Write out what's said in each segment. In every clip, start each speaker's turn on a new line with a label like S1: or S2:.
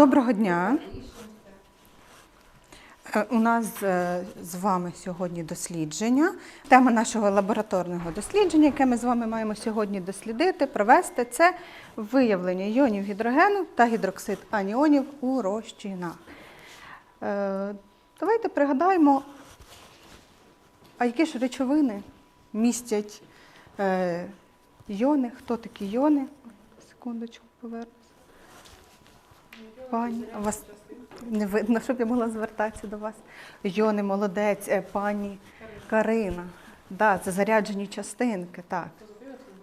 S1: Доброго дня. Е, У нас е, з вами сьогодні дослідження. Тема нашого лабораторного дослідження, яке ми з вами маємо сьогодні дослідити, провести, це виявлення іонів гідрогену та гідроксид аніонів у розчинах. Е, Давайте пригадаємо, а які ж речовини містять йони? Хто такі йони? Секундочку, повернусь. Пані, вас не видно, щоб я могла звертатися до вас. Йони, молодець, е, пані Карина. Да, це заряджені частинки, так.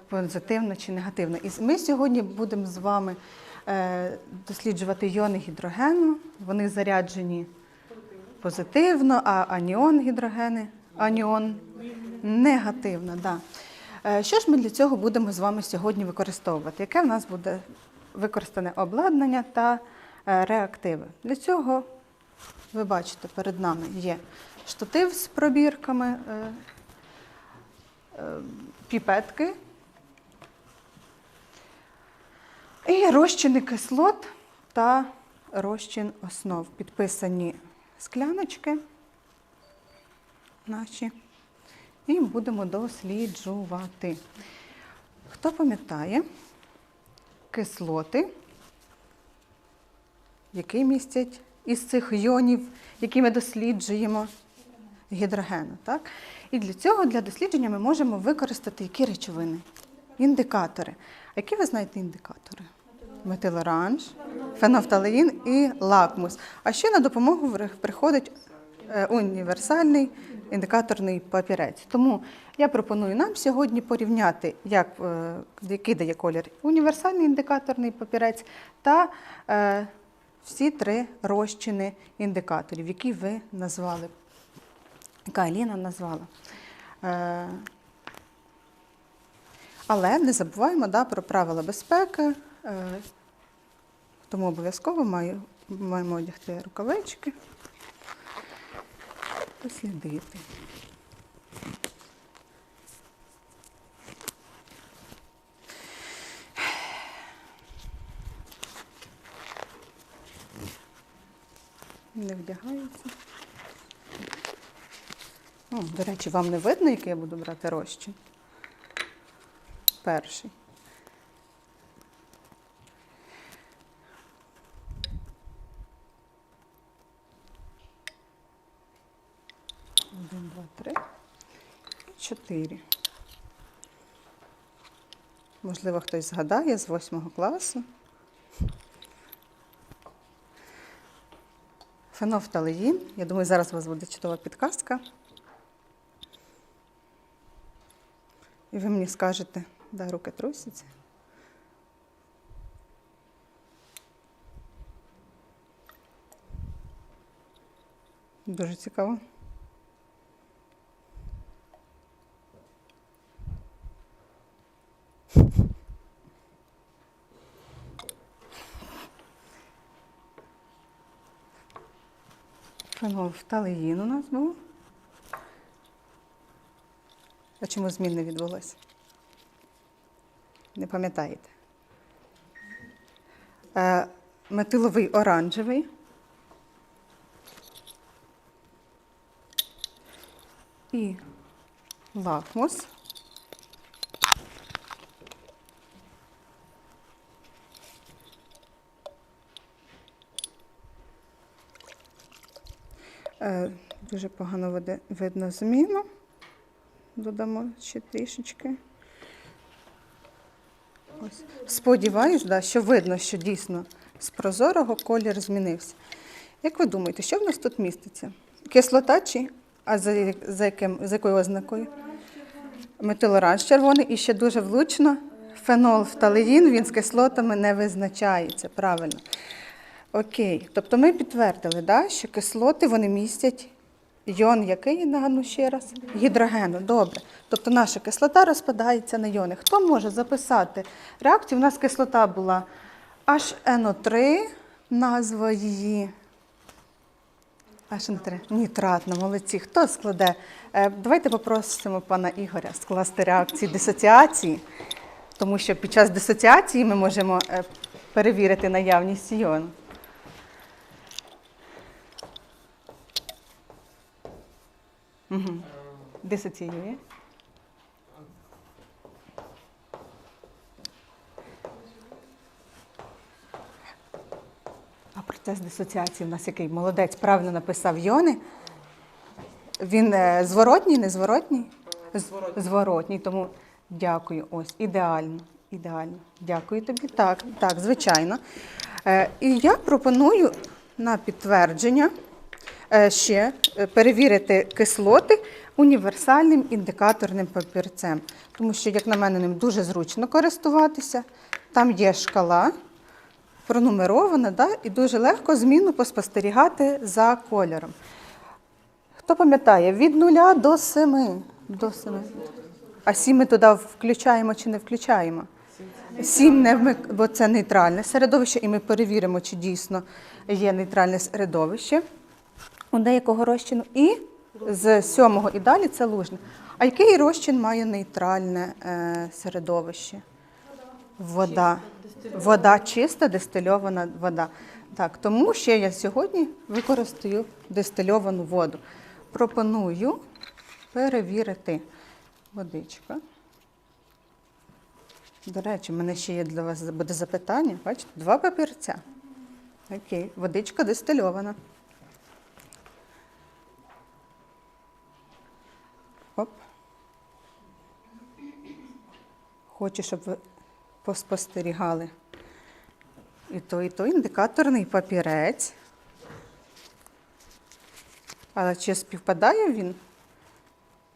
S1: Позитивно чи негативно. І ми сьогодні будемо з вами е, досліджувати йони гідрогену. Вони заряджені позитивно, а аніон гідрогени, аніон негативно. Да. Е, Що ж ми для цього будемо з вами сьогодні використовувати? Яке в нас буде використане обладнання та реактиви? Для цього, ви бачите, перед нами є штатив з пробірками, е, е, піпетки і розчини кислот та розчин основ. Підписані скляночки наші. І будемо досліджувати. Хто пам'ятає кислоти, які містять із цих йонів, які ми досліджуємо гідрогену. Так? І для цього, для дослідження, ми можемо використати які речовини? Індикатори. А які ви знаєте індикатори? Метилоранж, фенофталеїн і лакмус. А ще на допомогу приходить е, універсальний індикаторний папірець. Тому я пропоную нам сьогодні порівняти, як, е, який дає колір універсальний індикаторний папірець та е, всі три розчини індикаторів, які ви назвали, яка Аліна назвала. Е, але не забуваємо да, про правила безпеки, е, тому обов'язково маємо одягти рукавички, дослідити. Не вдягається. О, до речі, вам не видно, який я буду брати розчин? Перший. Один, два, три. Чотири. Можливо, хтось згадає з восьмого класу. Фенофталеїн. Я думаю, зараз у вас буде чудова підказка. І ви мені скажете, да, руки трусяться. Дуже цікаво. Фенофталеїн у нас був. А чому змін не відбулося? Не пам'ятаєте? Е, метиловий оранжевий. І лакмус. Дуже погано видно зміну. Додамо ще трішечки. Ось. Сподіваюсь, да, що видно, що дійсно з прозорого колір змінився. Як ви думаєте, що в нас тут міститься? Кислота чи? А за, за, яким, за якою ознакою? Метилоранж червоний і ще дуже влучно фенолфталеїн, він з кислотами не визначається. Правильно. Окей. Тобто ми підтвердили, да, що кислоти вони містять йон який, нагану ще раз? Гідрогену. Добре. Тобто наша кислота розпадається на йони. Хто може записати реакцію? У нас кислота була HNO3, назва її. HN3. Нітратна, молодці. Хто складе? Е, Давайте попросимо пана Ігоря скласти реакції дисоціації, тому що під час дисоціації ми можемо е, перевірити наявність іону. Угу. Дисоціює. А процес дисоціації в нас який? Молодець, правильно написав Йони. Він е, зворотній, не зворотній? Зворотній. Зворотній, тому дякую. Ось, ідеально. Ідеально. Дякую тобі. Так, так, звичайно. Е, і я пропоную на підтвердження ще е, перевірити кислоти універсальним індикаторним папірцем. Тому що, як на мене, ним дуже зручно користуватися. Там є шкала пронумерована, да? і дуже легко зміну поспостерігати за кольором. Хто пам'ятає, від нуля до семи. До семи. А сім ми туди включаємо чи не включаємо? Сім не бо це нейтральне середовище, і ми перевіримо, чи дійсно є нейтральне середовище у деякого розчину. І з сьомого і далі це лужне. А який розчин має нейтральне е, середовище? Вода. Вода чиста, дистильована вода. Так, тому ще я сьогодні використаю дистильовану воду. Пропоную перевірити водичка. До речі, в мене ще є для вас буде запитання. Бачите, два папірця. Окей, водичка дистильована. Оп. Хочу, щоб ви поспостерігали. І то, і то індикаторний папірець. Але чи співпадає він?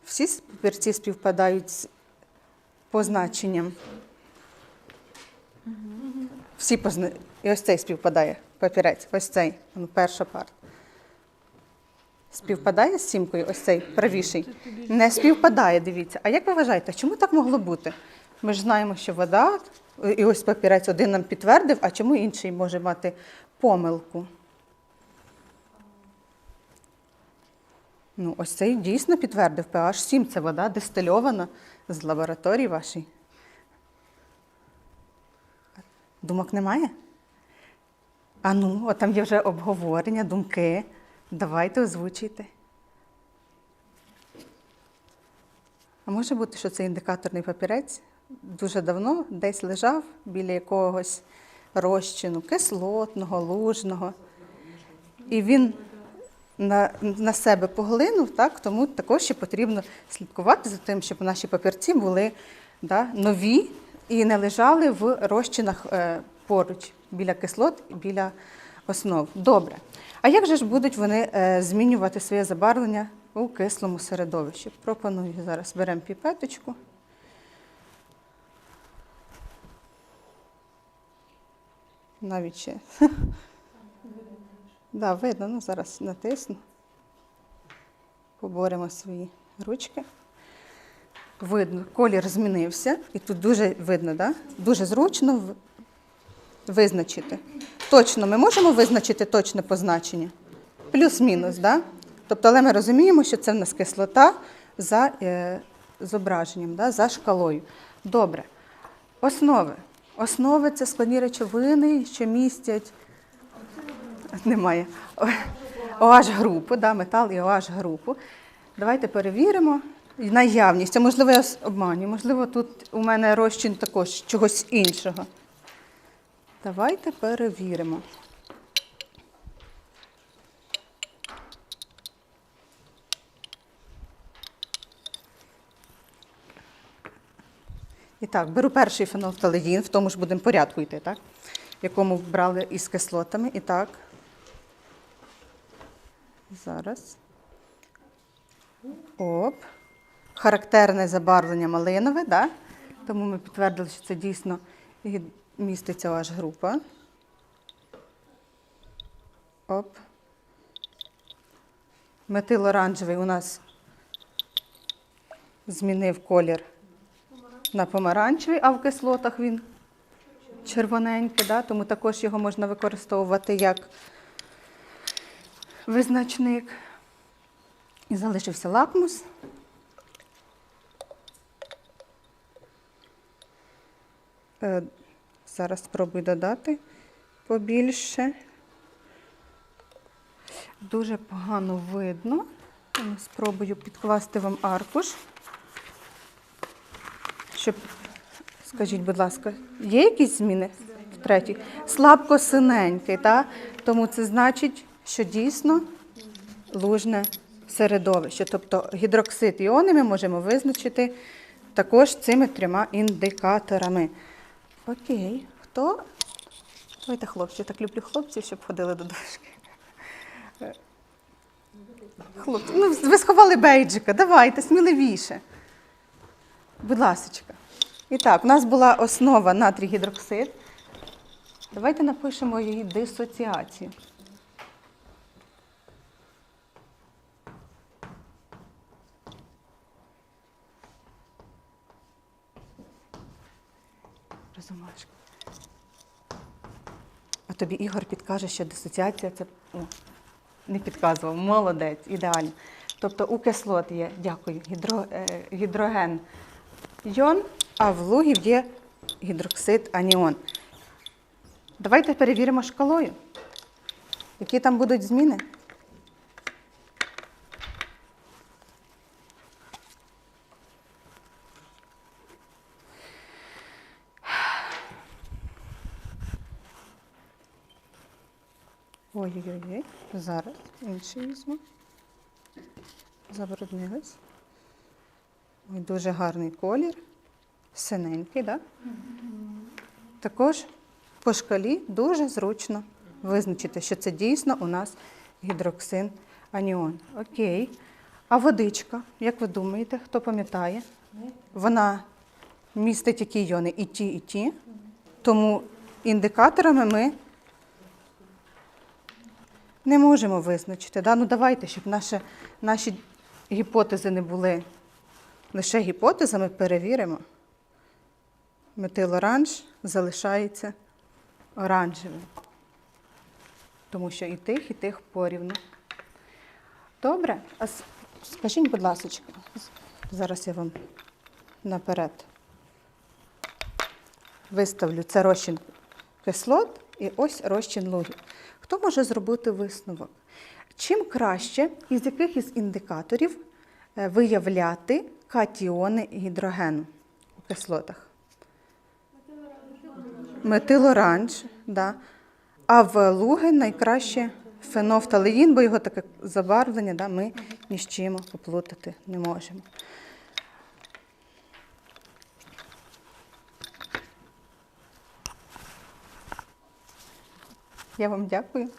S1: Всі папірці співпадають з позначенням. Всі позна... І ось цей співпадає папірець, ось цей, ну, перша парта. Співпадає з сімкою, ось цей правіший? Не співпадає, дивіться. А як ви вважаєте, чому так могло бути? Ми ж знаємо, що вода, і ось папірець один нам підтвердив, а чому інший може мати помилку? Ну, ось цей дійсно підтвердив pH 7. Це вода дистильована з лабораторії вашої. Думок немає? А ну, от там є вже обговорення, думки. Давайте озвучуйте. А може бути, що це індикаторний папірець дуже давно десь лежав біля якогось розчину, кислотного, лужного. І він на, на себе поглинув, так, тому також ще потрібно слідкувати за тим, щоб наші папірці були да, нові і не лежали в розчинах е, поруч біля кислот біля основ. Добре. А як же ж будуть вони е, змінювати своє забарвлення у кислому середовищі? Пропоную зараз беремо піпеточку. Навіть ще. Да, видно, ну зараз натисну. Поборемо свої ручки. Видно, колір змінився, і тут дуже видно, да? дуже зручно визначити. Точно, ми можемо визначити точне позначення? Плюс-мінус, да? Тобто, але ми розуміємо, що це в нас кислота за е, зображенням, да? за шкалою. Добре. Основи. Основи це складні речовини, що містять немає. OH групу, да, метал і OH групу. Давайте перевіримо наявність. А можливо, я обманю, можливо, тут у мене розчин також чогось іншого. Давайте перевіримо. І так, беру перший фенолфталеїн, в тому ж будемо порядку йти, так? Якому брали із кислотами. І так. Зараз. Оп. Характерне забарвлення малинове, да? тому ми підтвердили, що це дійсно міститься аж група. Оп. Метил оранжевий у нас змінив колір на помаранчевий, а в кислотах він червоненький, да? тому також його можна використовувати як визначник. І залишився лакмус. Е, Зараз спробую додати побільше. Дуже погано видно Спробую підкласти вам аркуш. Щоб, скажіть, будь ласка, є якісь зміни в третій? Слабко синенький, так? тому це значить, що дійсно лужне середовище. Тобто гідроксид іони ми можемо визначити також цими трьома індикаторами. Окей, хто? Давайте хлопці, так люблю хлопців, щоб ходили до дошки. Хлопці, ну ви сховали бейджика, давайте, сміливіше. Будь ласочка. І так, у нас була основа натрій гідроксид. Давайте напишемо її дисоціацію. Розумашка. А тобі Ігор підкаже, що дисоціація це о, не підказував, молодець, ідеально. Тобто у кислот є, дякую, гідро, е, гідроген йон, а в лугів є гідроксид аніон. Давайте перевіримо шкалою. Які там будуть зміни? Ой-ой-ой, зараз інший візьму. Забруднились. Ой, дуже гарний колір. Синенький? Да? Також по шкалі дуже зручно визначити, що це дійсно у нас гідроксин аніон. Окей. А водичка, як ви думаєте, хто пам'ятає? Вона містить які іони і ті, і ті. Тому індикаторами ми не можемо визначити. Да? Ну давайте, щоб наші, наші гіпотези не були лише гіпотезами, перевіримо. Метилоранж залишається оранжевим. Тому що і тих, і тих порівну. Добре, а скажіть, будь ласка, зараз я вам наперед виставлю це розчин кислот і ось розчин лугів. Хто може зробити висновок? Чим краще, із яких із індикаторів е, виявляти катіони гідрогену у кислотах? Метилоранж, да. а в луги найкраще фенофталеїн, бо його таке забарвлення да, ми ні з чим поплутати не можемо. Я вам дякую.